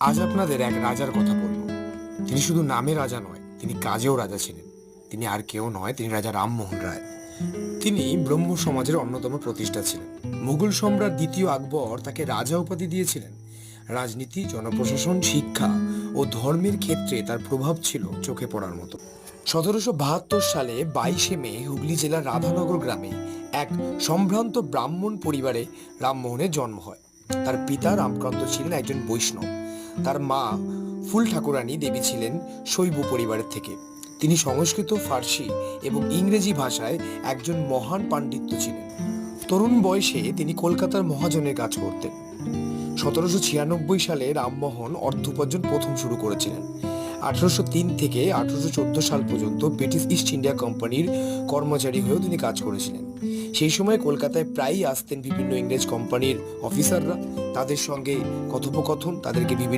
আজ আপনাদের এক রাজার কথা বলব। তিনি শুধু নামে রাজা নয়, তিনি কাজেও রাজা ছিলেন। তিনি আর কেউ নয়, তিনি রাজা রামমোহন রায়। তিনি ব্রহ্ম সমাজের অন্যতম প্রতিষ্ঠা ছিলেন। মুঘল সম্রাট দ্বিতীয় আকবর তাকে রাজা উপাধি দিয়েছিলেন। রাজনীতি, জনপ্রশাসন, শিক্ষা ও ধর্মের ক্ষেত্রে তার প্রভাব ছিল চোখে পড়ার মতো। সতেরোশো বাহাত্তর সালে বাইশে মে হুগলি জেলার রাধানগর গ্রামে এক সম্ভ্রান্ত ব্রাহ্মণ পরিবারে রামমোহনের জন্ম হয়। তার পিতা রামকান্ত ছিলেন একজন বৈষ্ণব। তার মা ফুল ঠাকুরানী দেবী ছিলেন শৈব পরিবারের থেকে। তিনি সংস্কৃত, ফার্সি এবং ইংরেজি ভাষায় একজন মহান পাণ্ডিত্য ছিলেন। তরুণ বয়সে তিনি কলকাতার মহাজনের কাজ করতেন। সতেরোশো ছিয়ানব্বই সালে রামমোহন অর্থ উপার্জন প্রথম শুরু করেছিলেন। আঠারোশো তিন থেকে আঠারোশো চোদ্দ সাল পর্যন্ত ব্রিটিশ ইস্ট ইন্ডিয়া কোম্পানির কর্মচারী হয়েও তিনি কাজ করেছিলেন। সেই সময় কলকাতায় প্রায়ই আসতেন বিভিন্ন ইংরেজ কোম্পানির অফিসাররা। তাদের সঙ্গে কথোপকথন, তাদেরকে বিভিন্ন